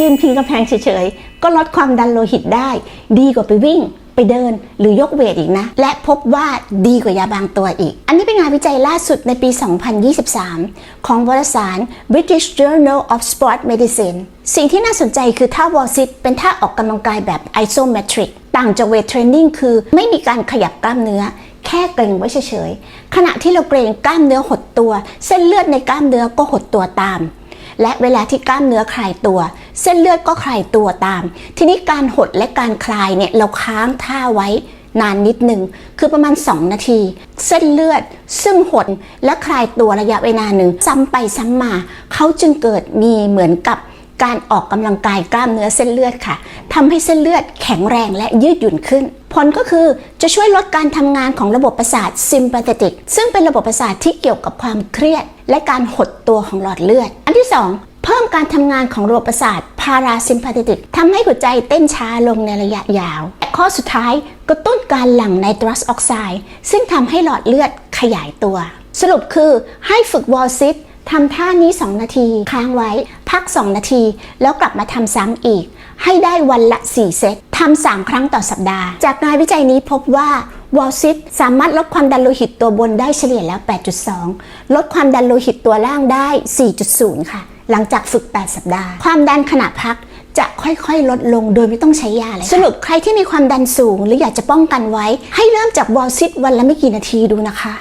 ยืนพิงกำแพงเฉยๆ ก็ลดความดันโลหิตได้ ดีกว่าไปวิ่งไปเดินหรือยกเวทอีกนะ และพบว่าดีกว่ายาบางตัวอีก อันนี้เป็นงานวิจัยล่าสุดในปี 2023 ของวารสาร British Journal of Sport Medicine สิ่งที่น่าสนใจคือท่าวอลซิตเป็นท่าออกกำลังกายแบบ isometric ต่างจากเวทเทรนนิ่งคือไม่มีการขยับกล้ามเนื้อแค่เกรงไว้เฉยๆ ขณะที่เราเกรงกล้ามเนื้อหดตัว เส้นเลือดในกล้ามเนื้อก็หดตัวตาม และเวลาที่กล้ามเนื้อคลายตัว เส้นเลือดก็คลายตัวตาม ทีนี้การหดและการคลายเนี่ยเราค้างท่าไว้นานนิดหนึ่งคือประมาณ 2 นาที เส้นเลือดซึ่งหดและคลายตัวระยะเวลาหนึ่งซ้ำไปซ้ำมา เขาจึงเกิดมีเหมือนกับ การออกกำลังกายกล้ามเนื้อเส้นเลือดค่ะทำให้เส้นเลือดแข็งแรงและยืดหยุ่นขึ้น ผลก็คือจะช่วยลดการทำงานของระบบประสาท sympathetic ซึ่งเป็นระบบประสาทที่เกี่ยวกับความเครียด และการหดตัวของหลอดเลือด อันที่2เพิ่มการทำงานของระบบประสาท parasympathetic ทำให้หัวใจเต้นช้าลงในระยะยาวและข้อสุดท้ายกระตุ้นการหลั่งไนตรัสออกไซด์ซึ่งทำให้หลอดเลือดขยายตัว สรุปคือให้ฝึกวอลซิตทำท่านี้ 2 นาที ค้างไว้ พัก 2 นาที แล้วกลับมาทำซ้ำอีก ให้ได้วันละ 4 เซตทำ3ครั้งต่อสัปดาห์ จากงานวิจัยนี้พบว่าวอลซิตสามารถลดความดันโลหิตตัวบนได้เฉลี่ยแล้ว 8.2 ลดความดันโลหิตตัวล่างได้ 4.0 ค่ะ หลังจากฝึก 8 สัปดาห์ ความดันขณะพักจะค่อยๆ ลดลงโดยไม่ต้องใช้ยาเลยสรุปใครที่มีความดันสูง หรืออยากจะป้องกันไว้ ให้เริ่มจากวอลซิตวันละไม่กี่นาทีดูนะคะ